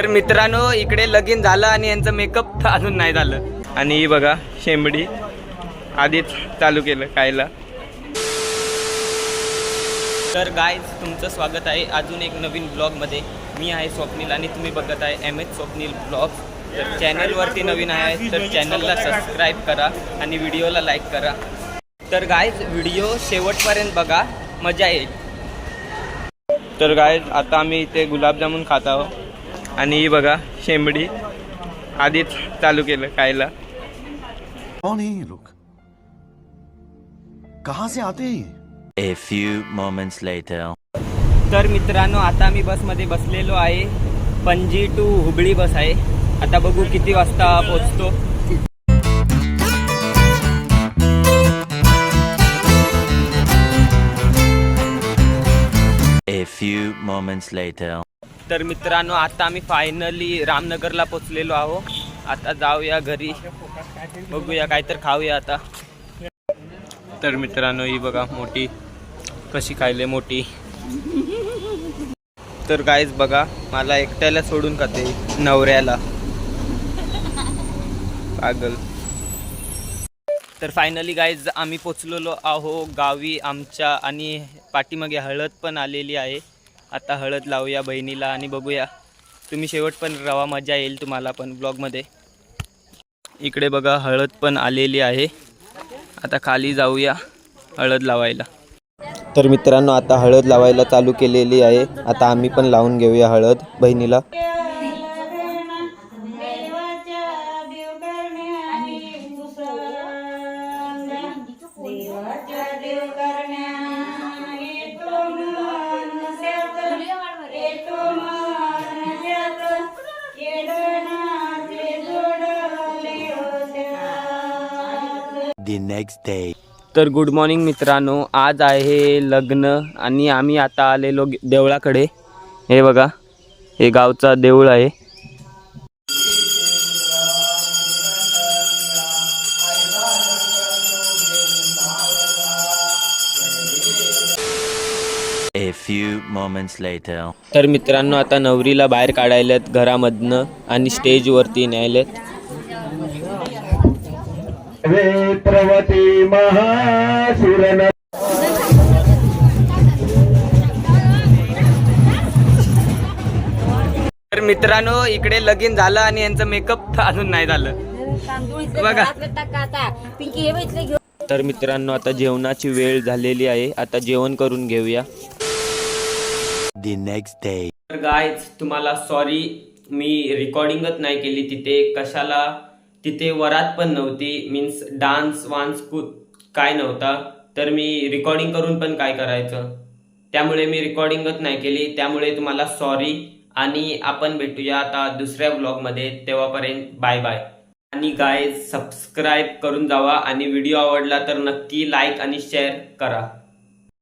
तर मित्रांनो इकडे लगीन झालं आणि यांचं मेकअप अजून नाही झालं. आणि ही बघा शेंबडी आधीच चालू केलं खायला. तर गायज तुमचं स्वागत आहे अजून एक नवीन ब्लॉगमध्ये मी आहे स्वप्नील आणि तुम्ही बघत आहे एम एच स्वप्नील ब्लॉग तर चॅनलवरती नवीन आहे तर चॅनलला सबस्क्राईब करा आणि व्हिडिओला लाईक करा. तर गायज व्हिडिओ शेवटपर्यंत बघा मजा येईल. तर गायज आता आम्ही इथे गुलाबजामुन खात आहोत. आणि ही बघा शेंबडी आधीच चालू केलं खायला. कौन है ये लोग? कहां से आते हैं ये? A few moments later. तर मित्रांनो आता आम्ही बसमध्ये बसलेलो आहे. पणजी टू हुबळी बस आहे. आता बघू किती वाजता पोचतो A few moments later. तर मित्रांनो आता आम्ही फायनली रामनगरला पोचलेलो आहो आता जाऊया घरी. बघूया काय तर खाऊया आता. तर मित्रांनो ही बघा मोठी. कशी खायले मोठी. तर गायच बघा मला एकट्याला सोडून खाते नवऱ्याला. पागल. तर फायनली गाईज आम्ही पोचलेलो आहो गावी. आमच्या आणि पाठीमागे हळद पण आलेली आहे. आता हळद लावूया बहिणीला आणि बघूया. तुम्ही शेवट पण रवा मजा येईल तुम्हाला पण ब्लॉगमध्ये. इकडे बघा हळद पण आलेली आहे. आता खाली जाऊया हळद लावायला. तर मित्रांनो आता हळद लावायला चालू केलेली आहे. आता आम्ही पण लावून घेऊया हळद बहिणीला. देवाच्या Next day. तर गुड मॉर्निंग मित्रांनो आज आहे लग्न आणि आम्ही आता आलेलो देवळाकडे हे बघा हे गावचा देऊळ आहे A few moments later. तर मित्रांनो आता नवरीला बाहेर काढायलेत घरामधनं आणि स्टेजवरती न्यायलेत वेत्रवती महासुरन तर मित्रांनो इकडे लगीन झालं आणि यांचं मेकअप अजून नाही झालं बघा. पिंकी हे बघितलं घेऊ तर मित्रांनो आता जेवणाची वेळ झालेली आहे आता जेवण करून घेऊया The next day. तर गायज तुम्हाला सॉरी मी रेकॉर्डिंगच नाही केली तिथे कशाला तिथे वरात पण नव्हती मीन्स डान्स वान्स कु काय नव्हता. तर मी रेकॉर्डिंग करून पण काय करायचं? त्यामुळे मी रेकॉर्डिंगच नाही केली. त्यामुळे तुम्हाला सॉरी आणि आपण भेटूया आता दुसऱ्या ब्लॉगमध्ये तेव्हापर्यंत बाय बाय आणि गाय सबस्क्राईब करून जावा आणि व्हिडिओ आवडला तर नक्की लाईक आणि शेअर करा.